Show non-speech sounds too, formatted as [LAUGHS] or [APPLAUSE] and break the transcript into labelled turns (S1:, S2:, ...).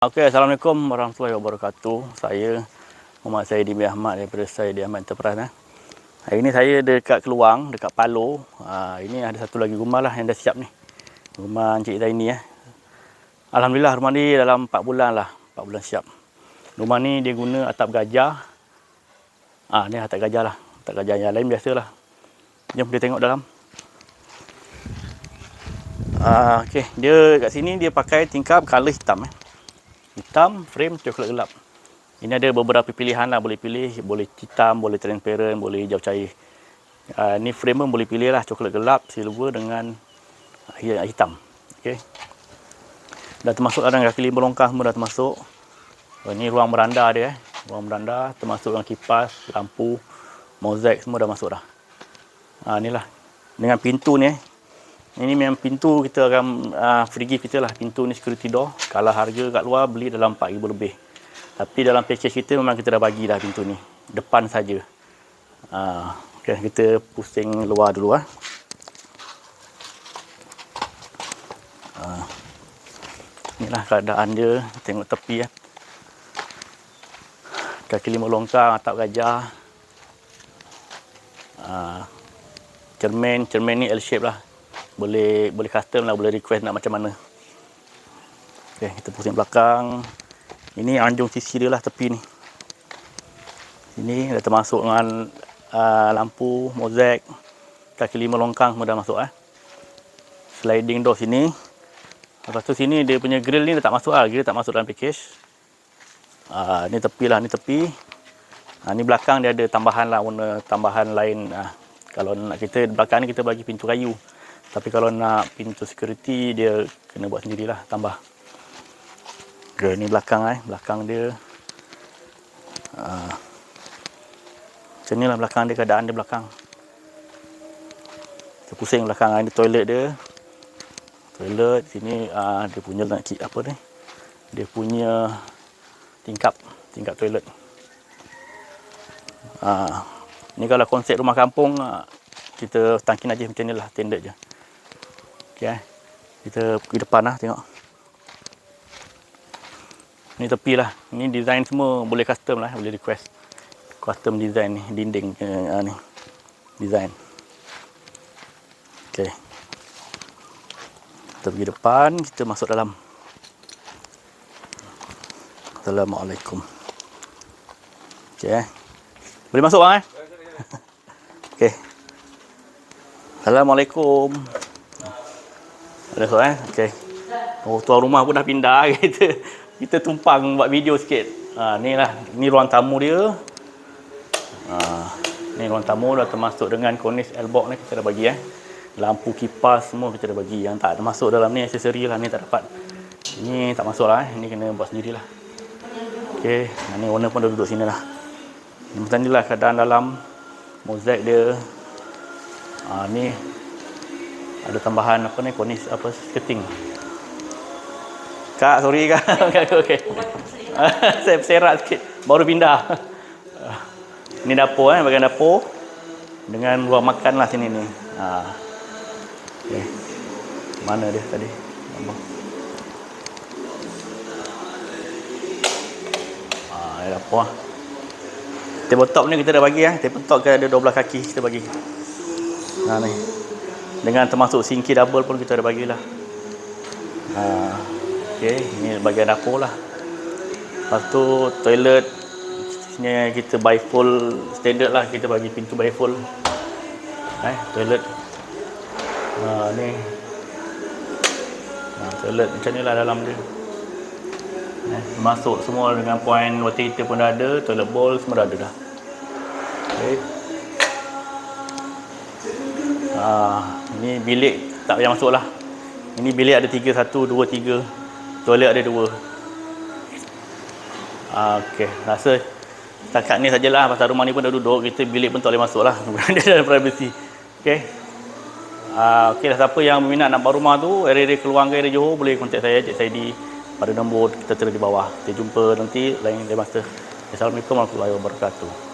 S1: Okey, Assalamualaikum warahmatullahi wabarakatuh. Saya Muhammad Saidi bin Ahmad daripada Saidi Ahmad Enterprise. Eh. Hari ini saya dekat Keluang, dekat Palo. Ha, ini ada satu lagi rumah lah yang dah siap ni. Rumah Encik Zaini. Eh. Alhamdulillah rumah ni dalam 4 bulan lah. 4 bulan siap. Rumah ni dia guna atap gajah. Ah, ha, ni atap gajah lah. Atap gajah yang lain biasalah. Jom kita tengok dalam. Uh, okay. Dia kat sini dia pakai tingkap color hitam. Eh. Hitam, frame coklat gelap. Ini ada beberapa pilihan lah. Boleh pilih, boleh hitam, boleh transparent, boleh hijau cair. Uh, ni frame pun boleh pilih lah. Coklat gelap, silver dengan hitam. Okay. Dah termasuk dalam kaki lima longkang semua dah termasuk. Oh, ini ruang beranda dia. Eh. Ruang beranda termasuk dengan kipas, lampu, mozaik semua dah masuk dah. Ha, inilah. Dengan pintu ni eh. Ini memang pintu kita akan uh, free gift kita lah. Pintu ni security door. Kalau harga kat luar beli dalam 4000 lebih. Tapi dalam package kita memang kita dah bagi dah pintu ni. Depan saja. Uh, okay, kita pusing luar dulu ah. Uh, inilah keadaan dia. Tengok tepi ya. Kaki lima longkang, atap gajah. Uh, cermin, cermin ni L shape lah boleh boleh custom lah boleh request nak macam mana. Ok kita pusing belakang. Ini anjung sisi dia lah tepi ni. Ini dah termasuk dengan uh, lampu mozaik kaki lima longkang semua dah masuk eh. Sliding door sini. Lepas tu sini dia punya grill ni dah tak masuk lah. Grill tak masuk dalam package. Uh, ni tepi lah ni tepi. Uh, ni belakang dia ada tambahan lah warna tambahan lain uh, kalau nak kita belakang ni kita bagi pintu kayu tapi kalau nak pintu security dia kena buat sendirilah tambah. Okay, ni belakang eh, belakang dia. Uh, macam ni lah belakang dia, keadaan dia belakang. Kita pusing belakang ini toilet dia. Toilet sini uh, dia punya nak apa ni? Dia punya tingkap, tingkap toilet. Uh, ni kalau konsep rumah kampung kita tangkin aja macam ni lah, tenda je. Okay, eh. kita pergi depan lah tengok. Ni tepi lah. Ni design semua boleh custom lah. Boleh request. Custom design ni. Dinding uh, ni. Design. Okay. Kita pergi depan. Kita masuk dalam. Assalamualaikum. Okay. Eh. Boleh masuk bang eh? [LAUGHS] okay. Assalamualaikum. Ada so eh. Okey. Oh tuan rumah pun dah pindah [LAUGHS] kita. Kita tumpang buat video sikit. Ha ni lah, ni ruang tamu dia. Ha ni ruang tamu dah termasuk dengan konis elbow ni kita dah bagi eh. Lampu kipas semua kita dah bagi. Yang tak ada masuk dalam ni aksesori lah ni tak dapat. Ini tak masuk lah eh. Ini kena buat sendirilah. Okey, ni owner pun dah duduk sini lah. Macam ni lah keadaan dalam mozaik dia. Ha, ni ada tambahan apa ni? Konis apa skirting kak sorry kak. [LAUGHS] Okey. [LAUGHS] Saya serak sikit. Baru pindah. [LAUGHS] Ni dapur eh bagian dapur. Dengan ruang makan lah sini ni. Ha. okay. mana dia tadi? Nampak ha, dapur lah. tabletop ni kita dah bagi eh. Tabletop kita ada 12 kaki kita bagi. Ha ni dengan termasuk sinki double pun kita ada bagilah. Ha, ok ini bagian dapur lah. Lepas tu toilet sini kita by full standard lah kita bagi pintu by full. Eh, toilet. Ha, ni. Ha, toilet macam ni lah dalam dia. Eh, masuk semua dengan point water heater pun dah ada toilet bowl semua dah ada dah. Ok Ah, ini bilik tak payah masuk lah. Ini bilik ada tiga, satu, dua, tiga. Toilet ada dua. Ah, okay, rasa setakat ni sajalah pasal rumah ni pun dah duduk. Kita bilik pun tak boleh masuk [LAUGHS] lah. Dia dalam privacy. Okay. Ah, okay, siapa yang berminat nak buat rumah tu, area-area keluar ke area Johor, boleh kontak saya, Cik Saidi. Pada nombor kita terus di bawah. Kita jumpa nanti lain day master. Assalamualaikum warahmatullahi wabarakatuh.